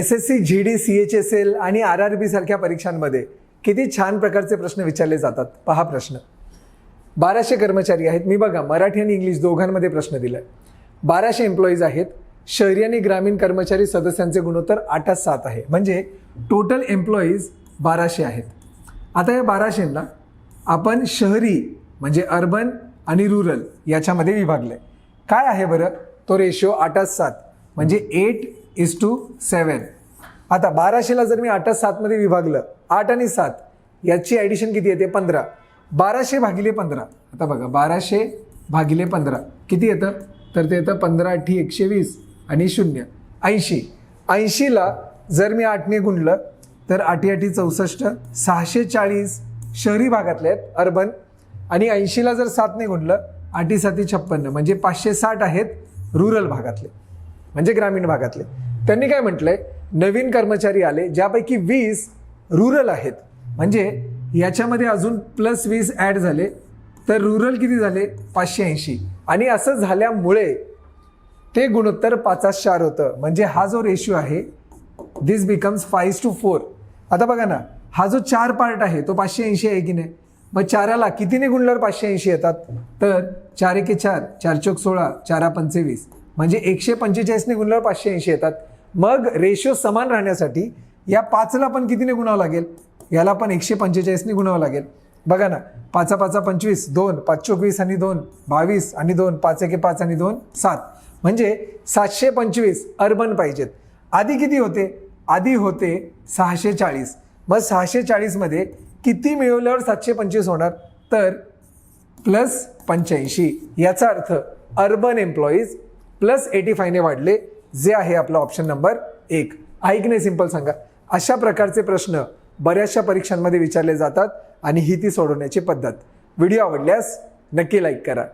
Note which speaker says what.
Speaker 1: S S C G D C H S L आणि R R B सारख्या परीक्षांमध्ये किती छान प्रकारचे प्रश्न विचारले जातात? पहा प्रश्न. बाराशे कर्मचारी आहेत. मी बघा मराठी आणि इंग्लिश दोघांमध्ये प्रश्न दिला आहे बाराशे एम्प्लॉईज आहेत. शहरी आणि ग्रामीण कर्मचारी सदस्यांचे गुणोत्तर आठात सात आहे. म्हणजे टोटल एम्प्लॉईज बाराशे आहेत. आता या बाराशेंना आपण शहरी म्हणजे अर्बन आणि रुरल याच्यामध्ये विभागलं आहे काय आहे बरं? तो रेशो आठात सात म्हणजे एट इज टू सेवन आता बाराशेला जर मी आठ सातमध्ये विभागलं आठ आणि सात याची ॲडिशन किती येते? पंधरा. बाराशे भागिले पंधरा. आता बघा बाराशे भागिले पंधरा. किती येतं? तर ते येतं पंधरा अठ्ठी एकशे वीस आणि शून्य. ऐंशी. ऐंशीला जर मी आठने गुणलं तर आठी आठी चौसष्ट सहाशे चाळीस शहरी भागातले आहेत अर्बन. आणि ऐंशीला जर सातने गुणलं आठी साती छप्पन्न. म्हणजे पाचशे साठ आहेत रुरल भागातले. म्हणजे ग्रामीण भागातले. त्यांनी काय म्हटलंय? नवीन कर्मचारी आले ज्यापैकी वीस रुरल आहेत. म्हणजे याच्यामध्ये अजून प्लस वीस ॲड झाले तर रुरल किती झाले? पाचशे ऐंशी. आणि असं झाल्यामुळे ते गुणोत्तर पाचास चार होतं. म्हणजे हा जो रेशिओ आहे this becomes five to four आता बघा ना हा जो चार पार्ट आहे तो पाचशे ऐंशी आहे की नाही? मग चाराला कितीने गुणल्यावर पाचशे ऐंशी येतात? तर चार एके चार चार चौक सोळा चारा पंचवीस. म्हणजे एकशे पंचेचाळीसने गुणल्यावर पाचशे ऐंशी येतात. मग रेशो समान राहण्यासाठी या पाचला पण कितीने गुणावं लागेल? याला पण एकशे पंचेचाळीसने गुणावं लागेल. बघा ना पाचा पाचा पंचवीस दोन पाच चोवीस आणि दोन बावीस आणि दोन पाच एके पाच आणि दोन सात. म्हणजे सातशे पंचवीस अर्बन पाहिजेत. आधी किती होते? आधी होते सहाशे चाळीस. मग सहाशे चाळीसमध्ये किती मिळवल्यावर सातशे पंचवीस होणार? तर प्लस पंच्याऐंशी. याचा अर्थ urban employees plus eighty five वाढले जे आहे आपला ऑप्शन नंबर एक. ऐकणे सिंपल सांगा. अशा प्रकारचे प्रश्न बऱ्याचशा परीक्षांमध्ये विचारले जातात आणि ही ती सोडवण्याची पद्धत. व्हिडिओ आवडल्यास नक्की लाईक करा.